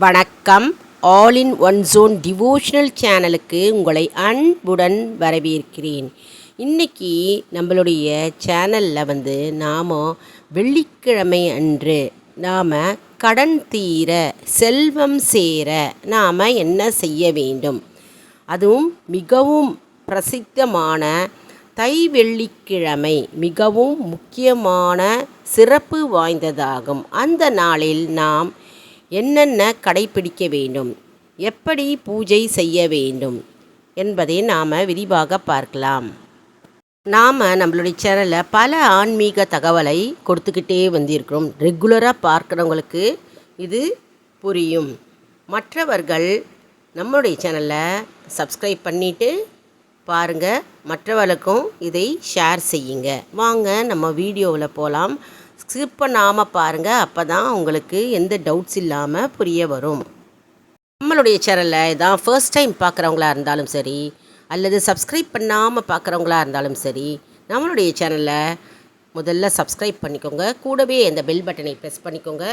வணக்கம். All in one zone devotional சேனலுக்கு உங்களை அன்புடன் வரவேற்கிறேன். இன்னைக்கு நம்மளுடைய சேனலில் வந்து நாம் வெள்ளிக்கிழமை அன்று நாம் கடன் தீர செல்வம் சேர நாம் என்ன செய்ய வேண்டும்? அதுவும் மிகவும் பிரசித்தமான தை வெள்ளிக்கிழமை மிகவும் முக்கியமான சிறப்பு வாய்ந்ததாகும். அந்த நாளில் நாம் என்னென்ன கடைப்பிடிக்க வேண்டும்? எப்படி பூஜை செய்ய வேண்டும்? என்பதை நாம் விரிவாக பார்க்கலாம். நாம் நம்மளுடைய சேனலில் பல ஆன்மீக தகவலை கொடுத்துக்கிட்டே வந்திருக்கிறோம். ரெகுலராக பார்க்குறவங்களுக்கு இது புரியும். மற்றவர்கள் நம்மளுடைய சேனலை சப்ஸ்கிரைப் பண்ணிவிட்டு பாருங்கள் மற்றவர்களுக்கும் இதை ஷேர் செய்யுங்க. வாங்க நம்ம வீடியோவில் போகலாம் ஸ்கிப் பண்ணாமல் பாருங்கள் அப்போ தான் உங்களுக்கு எந்த டவுட்ஸ் இல்லாமல் புரிய வரும். நம்மளுடைய சேனலில் இதான் ஃபர்ஸ்ட் டைம் பார்க்குறவங்களா இருந்தாலும் சரி அல்லது சப்ஸ்கிரைப் பண்ணாமல் பார்க்குறவங்களா இருந்தாலும் சரி நம்மளுடைய சேனலை முதல்ல சப்ஸ்கிரைப் பண்ணிக்கோங்க கூடவே இந்த பெல் பட்டனை ப்ரெஸ் பண்ணிக்கோங்க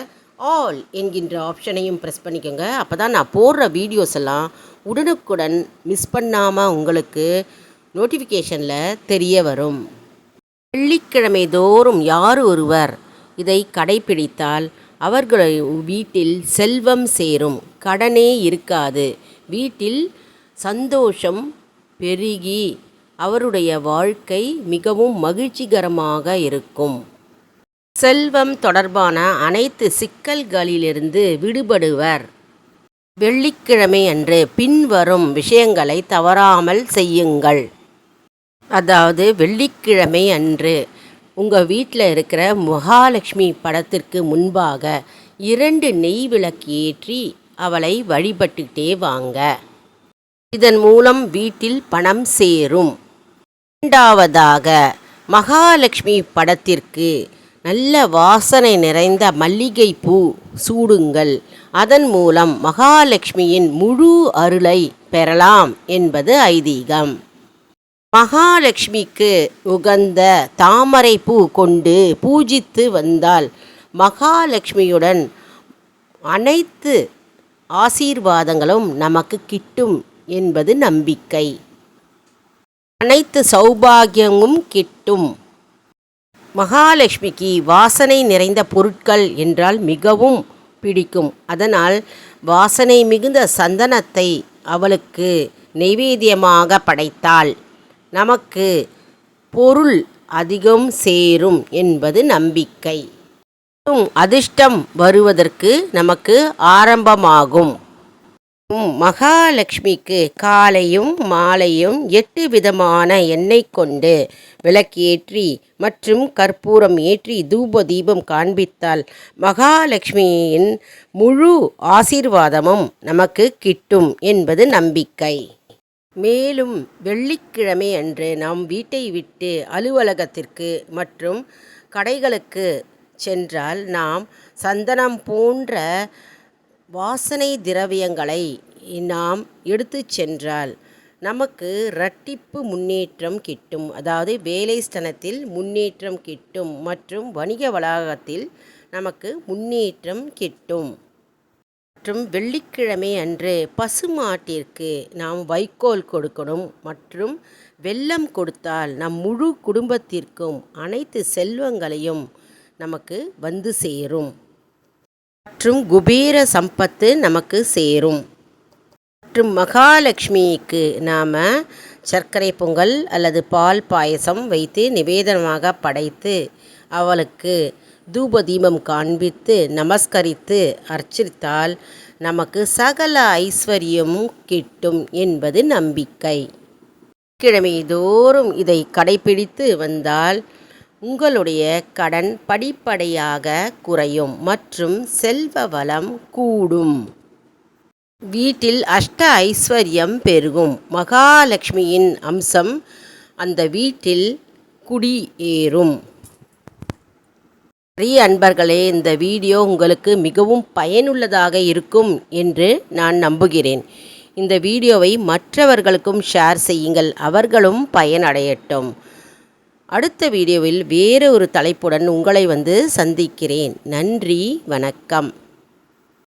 ஆல் என்கின்ற ஆப்ஷனையும் ப்ரெஸ் பண்ணிக்கோங்க. அப்போ தான் நான் போடுற வீடியோஸ் எல்லாம் உடனுக்குடன் மிஸ் பண்ணாமல் உங்களுக்கு நோட்டிஃபிகேஷனில் தெரிய வரும். வெள்ளிக்கிழமை தோறும் யார் ஒருவர் இதை கடைபிடித்தால் அவர்கள் வீட்டில் செல்வம் சேரும். கடனே இருக்காது. வீட்டில் சந்தோஷம் பெருகி அவருடைய வாழ்க்கை மிகவும் மகிழ்ச்சிகரமாக இருக்கும். செல்வம் தொடர்பான அனைத்து சிக்கல்களிலிருந்து விடுபடுவர். வெள்ளிக்கிழமை அன்று பின்வரும் விஷயங்களை தவறாமல் செய்யுங்கள். அதாவது வெள்ளிக்கிழமை அன்று உங்கள் வீட்டில் இருக்கிற மகாலட்சுமி படத்திற்கு முன்பாக இரண்டு நெய் விளக்கு ஏற்றி அவளை வழிபட்டுட்டே வாங்க. இதன் மூலம் வீட்டில் பணம் சேரும். இரண்டாவதாக மகாலட்சுமி படத்திற்கு நல்ல வாசனை நிறைந்த மல்லிகை பூ சூடுங்கள். அதன் மூலம் மகாலட்சுமியின் முழு அருளை பெறலாம் என்பது ஐதீகம். மகாலட்சுமிக்கு உகந்த தாமரை பூ கொண்டு பூஜித்து வந்தால் மகாலட்சுமியுடன் அனைத்து ஆசீர்வாதங்களும் நமக்கு கிட்டும் என்பது நம்பிக்கை. அனைத்து சௌபாகியமும் கிட்டும். மகாலட்சுமிக்கு வாசனை நிறைந்த பொருட்கள் என்றால் மிகவும் பிடிக்கும். அதனால் வாசனை மிகுந்த சந்தனத்தை அவளுக்கு நெய்வேத்தியமாக படைத்தாள். நமக்கு பொருள் அதிகம் சேரும் என்பது நம்பிக்கை. அதிர்ஷ்டம் வருவதற்கு நமக்கு ஆரம்பமாகும். மகாலட்சுமிக்கு காலையும் மாலையும் எட்டு விதமான எண்ணெய் கொண்டு விளக்கேற்றி மற்றும் கற்பூரம் ஏற்றி தூப தீபம் காண்பித்தால் மகாலட்சுமியின் முழு ஆசீர்வாதமும் நமக்கு கிட்டும் என்பது நம்பிக்கை. மேலும் வெள்ளிக்கிழமை அன்று நாம் வீட்டை விட்டு அலுவலகத்திற்கு மற்றும் கடைகளுக்கு சென்றால் நாம் சந்தனம் போன்ற வாசனை திரவியங்களை நாம் எடுத்து சென்றால் நமக்கு இரட்டிப்பு முன்னேற்றம் கிட்டும். அதாவது வேலை ஸ்தனத்தில் முன்னேற்றம் கிட்டும் மற்றும் வணிக வளாகத்தில் நமக்கு முன்னேற்றம் கிட்டும். மற்றும் வெள்ளிக்கிழமை அன்று பசுமாட்டிற்கு நாம் வைக்கோல் கொடுக்கணும் மற்றும் வெள்ளம் கொடுத்தால் நம் முழு குடும்பத்திற்கும் அனைத்து செல்வங்களையும் நமக்கு வந்து சேரும். மற்றும் குபேர சம்பத்து நமக்கு சேரும். மற்றும் மகாலட்சுமிக்கு நாம் சர்க்கரை பொங்கல் அல்லது பால் பாயசம் வைத்து நிவேதனமாக படைத்து அவளுக்கு தூப தீபம் காண்பித்து நமஸ்கரித்து அர்ச்சித்தால் நமக்கு சகல ஐஸ்வர்யமும் கிட்டும் என்பது நம்பிக்கை. கிழமை தோறும் இதை கடைபிடித்து வந்தால் உங்களுடைய கடன் படிப்படையாக குறையும் மற்றும் செல்வ வளம் கூடும். வீட்டில் அஷ்ட ஐஸ்வர்யம் பெருகும். மகாலட்சுமியின் அம்சம் அந்த வீட்டில் குடியேறும். சரி அன்பர்களே இந்த வீடியோ உங்களுக்கு மிகவும் பயனுள்ளதாக இருக்கும் என்று நான் நம்புகிறேன். இந்த வீடியோவை மற்றவர்களுக்கும் ஷேர் செய்யுங்கள் அவர்களும் பயனடையட்டும். அடுத்த வீடியோவில் வேறு ஒரு தலைப்புடன் உங்களை வந்து சந்திக்கிறேன். நன்றி வணக்கம்.